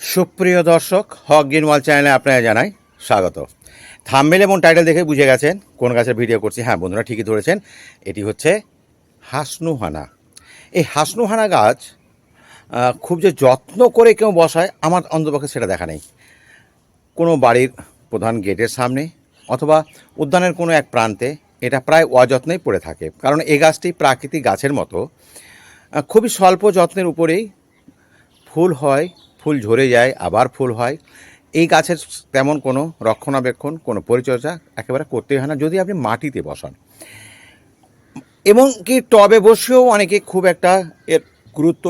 সুপ্রিয় দর্শক, হক গিনওয়াল চ্যানেলে আপনারা জানাই স্বাগত। থাম্বেল এবং টাইটেল দেখে বুঝে গেছেন কোন গাছের ভিডিও করছি। হ্যাঁ বন্ধুরা ঠিকই ধরেছেন, এটি হচ্ছে হাসনুহানা। এই হাসনুহানা গাছ খুব যে যত্ন করে কেউ বসায়, আমার অন্তপক্ষে সেটা দেখা নেই। কোনো বাড়ির প্রধান গেটের সামনে অথবা উদ্যানের কোনো এক প্রান্তে এটা প্রায় অযত্নেই পড়ে থাকে। কারণ এই গাছটি প্রাকৃতিক গাছের মতো খুবই স্বল্প যত্নের উপরেই ফুল হয় ফুল ঝরে যায়, আবার ফুল হয়। এই গাছের তেমন কোনো রক্ষণাবেক্ষণ, কোনো পরিচর্যা একেবারে করতেই হয় না, যদি আপনি মাটিতে বসান। এবং কি টবে বসেও অনেকে খুব একটা এর গুরুত্ব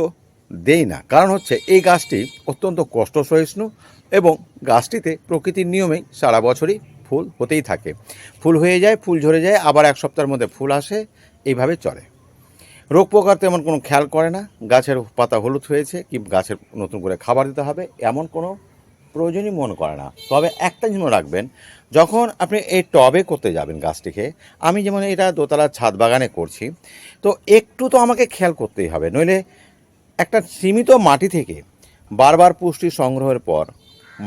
দেই না। কারণ হচ্ছে, এই গাছটি অত্যন্ত কষ্ট সহিষ্ণু এবং গাছটিতে প্রকৃতির নিয়মেই সারা বছরই ফুল হতেই থাকে। ফুল হয়ে যায়, ফুল ঝরে যায়, আবার এক সপ্তাহের মধ্যে ফুল আসে, এইভাবে চলে। রোগ পোকার তেমন কোনো খেয়াল করে না। গাছের পাতা হলুদ হয়েছে কি গাছের নতুন করে খাবার দিতে হবে এমন কোনো প্রয়োজনই মনে করে না। তবে একটা জিনিস রাখবেন, যখন আপনি এই টবে করতে যাবেন গাছটিকে, আমি যেমন এটা দোতলার ছাদ বাগানে করছি, তো একটু তো আমাকে খেয়াল করতেই হবে। নইলে একটা সীমিত মাটি থেকে বারবার পুষ্টি সংগ্রহের পর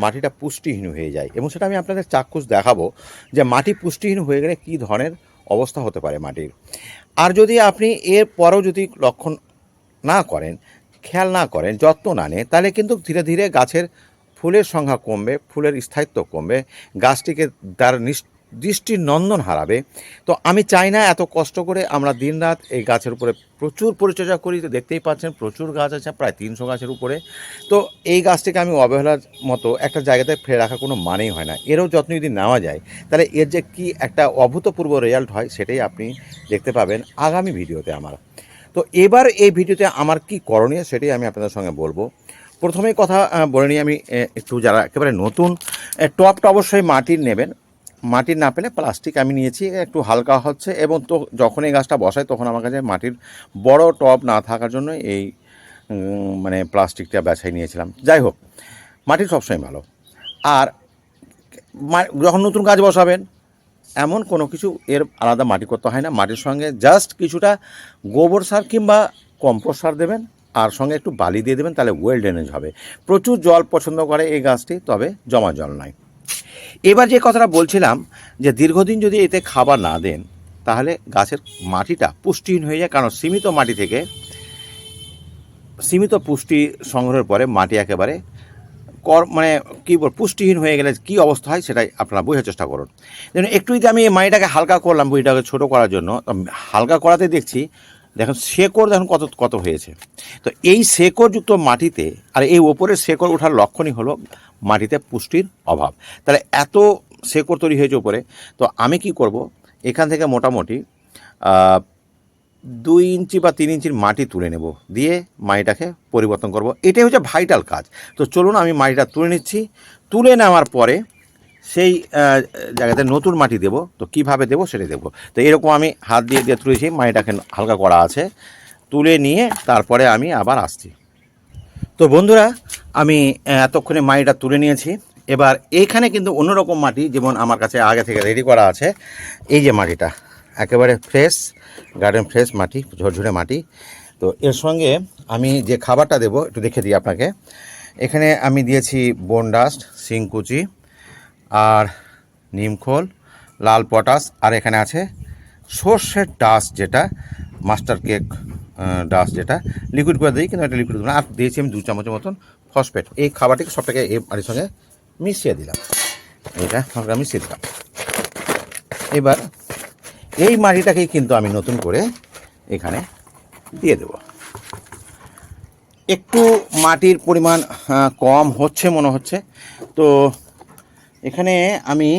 মাটিটা পুষ্টিহীন হয়ে যায়। এবং সেটা আমি আপনাদের চাক্ষুষ দেখাবো যে মাটি পুষ্টিহীন হয়ে গেলে কী ধরনের অবস্থা হতে পারে মাটির। আর যদি আপনি এর পরও যদি লক্ষণ না করেন, খেয়াল না করেন, যত্ন না নেন, তাহলে কিন্তু ধীরে ধীরে গাছের ফুলের সংখ্যা কমবে, ফুলের স্থায়িত্ব কমবে। গাছটিকে তার দৃষ্টির নন্দন হারাবে। তো আমি চাই না এত কষ্ট করে আমরা দিনরাত এই গাছের উপরে প্রচুর পরিচর্যা করি। তো দেখতেই পাচ্ছেন প্রচুর গাছ আছে, প্রায় তিনশো গাছের উপরে। তো এই গাছটিকে আমি অবহেলার মতো একটা জায়গাতে ফেলে রাখার কোনো মানেই হয় না। এরও যত্ন যদি নেওয়া যায়, তাহলে এর যে কি একটা অভূতপূর্ব রেজাল্ট হয়, সেটাই আপনি দেখতে পাবেন আগামী ভিডিওতে আমার। তো এবার এই ভিডিওতে আমার কি করণীয়, সেটাই আমি আপনাদের সঙ্গে বলব। প্রথমেই কথা বলে নিই আমি একটু যারা একেবারে নতুন টপটা অবশ্যই মাটির নেবেন। মাটির না পেলে প্লাস্টিক আমি নিয়েছি, একটু হালকা হচ্ছে এবং তো যখন এই গাছটা বসাই তখন আমার কাছে মাটির বড় টব না থাকার জন্য এই মানে প্লাস্টিকটা বেছাই নিয়েছিলাম। যাই হোক, মাটি সবসময় ভালো। আর যখন নতুন গাছ বসাবেন, এমন কোনো কিছু এর আলাদা মাটি করতে হয় না। মাটির সঙ্গে জাস্ট কিছুটা গোবর সার কিংবা কম্পোস্ট সার দেবেন, আর সঙ্গে একটু বালি দিয়ে দেবেন, তাহলে ওয়েল ড্রেনেজ হবে। প্রচুর জল পছন্দ করে এই গাছটি, তবে জমা জল নয়। এবার যে কথাটা বলছিলাম, যে দীর্ঘদিন যদি এতে খাবার না দেন, তাহলে গাছের মাটিটা পুষ্টিহীন হয়ে যায়, কারণ সীমিত মাটি থেকে সীমিত পুষ্টি সংগ্রহের পরে মাটি একেবারে কর মানে কী বল, পুষ্টিহীন হয়ে গেলে কী অবস্থা হয় সেটাই আপনারা বোঝার চেষ্টা করুন। যেন একটু যদি আমি এই মাটিটাকে হালকা করলাম বইটাকে ছোটো করার জন্য হালকা করাতে দেখছি দেখুন শেকড় দেখুন কত কত হয়েছে। তো এই শেকড়যুক্ত মাটিতে, আর এই ওপরের শেকড় ওঠার লক্ষণই হলো মাটিতে পুষ্টির অভাব। তাহলে এত শেকড় তৈরি হয়েছে ওপরে তো আমি কি করব? এখান থেকে মোটামুটি দুই ইঞ্চি বা তিন ইঞ্চির মাটি তুলে নেব। দিয়ে মাটিটাকে পরিবর্তন করব। এটাই হচ্ছে ভাইটাল কাজ। তো চলুন আমি মাটিটা তুলে নিচ্ছি। তুলে নেওয়ার পরে সেই জায়গাতে নতুন মাটি দেব। তো কীভাবে দেব সেটা দেবো তো এরকম আমি হাত দিয়ে দিয়ে তুলেছি, মাটিটাকে হালকা করা আছে। তুলে নিয়ে তারপরে আমি আবার আসছি। তো বন্ধুরা, আমি এতক্ষণে মাটিটা তুলে নিয়েছি। এবার এইখানে কিন্তু অন্যরকম মাটি যেমন আমার কাছে আগে থেকে রেডি করা আছে। এই যে মাটিটা, একেবারে ফ্রেশ গার্ডেন ফ্রেশ মাটি, ঝরঝরে মাটি। তো এর সঙ্গে আমি যে খাবারটা দেব, একটু দেখে দিই আপনাকে। এখানে আমি দিয়েছি বোন ডাস্ট শিংকুচি আর নিমখোল লাল পটাশ, আর এখানে আছে সর্ষের ডাস্ট যেটা, মাস্টার কেক ডাস্ট যেটা। লিকুইড করে দিই, কিন্তু এটা লিকুইড না। আর দিয়েছি আমি দু চামচের মতন ফসফেট এই খাবারটিকে সবটাকে বাড়ির সঙ্গে মিশিয়ে দিলাম। এটা আমরা মিশিয়ে দিলাম। এবার এই মাটিটাকেই কিন্তু আমি নতুন করে এখানে দিয়ে দেব। একটু মাটির পরিমাণ কম হচ্ছে মনে হচ্ছে। তো এখানে আমি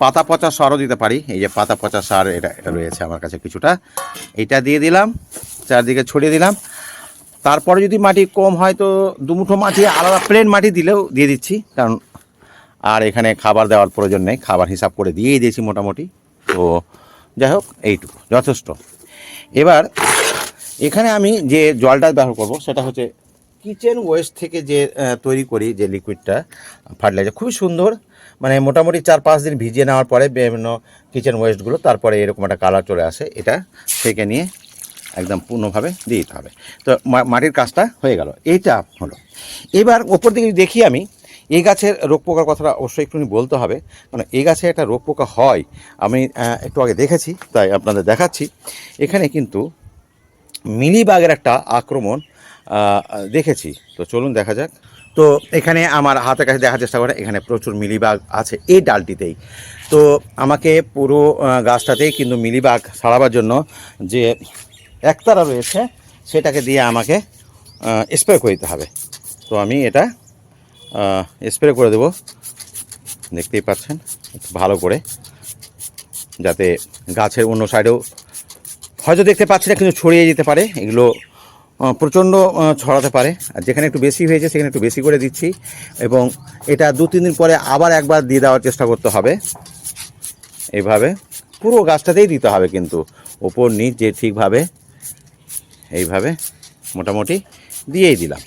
পাতা পচা সারও দিতে পারি। এই যে পাতা পচা সার এটা এটা রয়েছে আমার কাছে কিছুটা। এটা দিয়ে দিলাম, চারদিকে ছড়িয়ে দিলাম। তারপরে যদি মাটি কম হয় তো দুমুঠো মাটি, আলাদা প্লেন মাটি দিলেও দিয়ে দিচ্ছি। কারণ আর এখানে খাবার দেওয়ার প্রয়োজন নেই, খাবার হিসাব করে দিয়েই দিয়েছি মোটামুটি। তো যাই হোক, এইটুকু, যথেষ্ট। এবার এখানে আমি যে জলটা ব্যবহার করব, সেটা হচ্ছে কিচেন ওয়েস্ট থেকে যে তৈরি করি যে লিকুইডটা, ফার্টিলাইজার, খুবই সুন্দর। মানে মোটামুটি চার পাঁচ দিন ভিজিয়ে নেওয়ার পরে বিভিন্ন কিচেন ওয়েস্টগুলো, তারপরে এরকম একটা কালার চলে আসে। এটা থেকে নিয়ে একদম পূর্ণভাবে দিয়ে দিতে হবে। তো মাটির কাজটা হয়ে গেল। এইটা হলো। এবার ওপর দিকে দেখি আমি, এই গাছের রোগ পোকার কথাটা অবশ্যই একটুখানি বলতে হবে। কারণ এই গাছে একটা রোগ পোকা হয়, আমি একটু আগে দেখেছি, তাই আপনাদের দেখাচ্ছি। এখানে কিন্তু মিলিবাগের একটা আক্রমণ দেখেছি। তো চলুন দেখা যাক। তো এখানে আমার হাতের কাছে দেখার চেষ্টা করে এখানে প্রচুর মিলিবাগ আছে এই ডালটিতেই। তো আমাকে পুরো গাছটাতেই কিন্তু মিলিবাগ সারাবার জন্য যে একতারা রয়েছে, সেটাকে দিয়ে আমাকে স্প্রে করে দিতে হবে। তো আমি এটা স্প্রে করে দেবো। দেখতেই পাচ্ছেন ভালো করে, যাতে গাছের অন্য সাইডেও হয়তো দেখতে পাচ্ছি না, কিন্তু ছড়িয়ে যেতে পারে। এগুলো প্রচণ্ড ছড়াতে পারে। আর যেখানে একটু বেশি হয়েছে, সেখানে একটু বেশি করে দিচ্ছি। এবং এটা দু, তিন দিন পরে আবার একবার দিয়ে দেওয়ার চেষ্টা করতে হবে। এইভাবে পুরো গাছটাতেই দিতে হবে কিন্তু। ওপর, নিচ যে ঠিকভাবে, এইভাবে মোটামুটি দিয়েই দিলাম।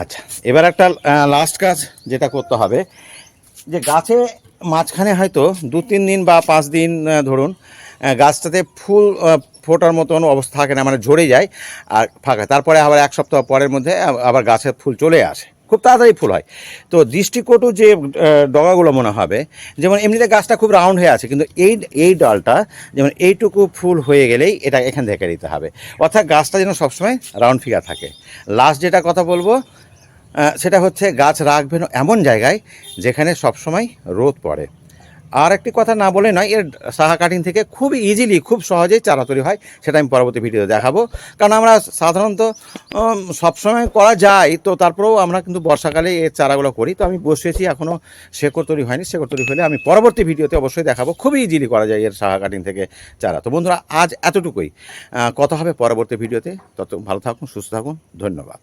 আচ্ছা এবার একটা লাস্ট কাজ যেটা করতে হবে, যে গাছে মাঝখানে হয়তো দু, তিন দিন বা পাঁচ দিন ধরুন গাছটাতে ফুল ফোটার মতন অবস্থা থাকে না মানে ঝরে যায় আর ফাঁকা। তারপরে আবার এক সপ্তাহ পরের মধ্যে আবার গাছে ফুল চলে আসে। খুব তাড়াতাড়ি ফুল হয়। তো দৃষ্টিকটু যে ডগাগুলো মনে হবে, যেমন এমনিতে গাছটা খুব রাউন্ড হয়ে আছে, কিন্তু এই এই ডালটা যেমন এইটুকু ফুল হয়ে গেলেই এটা এখান থেকে দিতে হবে। অর্থাৎ গাছটা যেন সবসময় রাউন্ড ফিগার থাকে। লাস্ট যেটা কথা বলব সেটা হচ্ছে গাছ রাখবেন এমন জায়গায় যেখানে সবসময় রোদ পড়ে। আর একটি কথা না বলে নয়, এর সাহা কাটিং থেকে খুব ইজিলি খুব সহজেই চারা তৈরি হয়, সেটা আমি পরবর্তী ভিডিওতে দেখাবো। কারণ আমরা সাধারণত সবসময় করা যায়, তো তারপরেও আমরা কিন্তু বর্ষাকালে এর চারাগুলো করি, তো আমি বসেছি এখনও শেকড় তৈরি হয়নি, শেকড় তৈরি হলে আমি পরবর্তী ভিডিওতে অবশ্যই দেখাবো খুবই ইজিলি করা যায় এর সাহা কাটিং থেকে চারা। তো বন্ধুরা, আজ এতটুকুই। কথা হবে পরবর্তী ভিডিওতে তত ভালো থাকুন, সুস্থ থাকুন, ধন্যবাদ।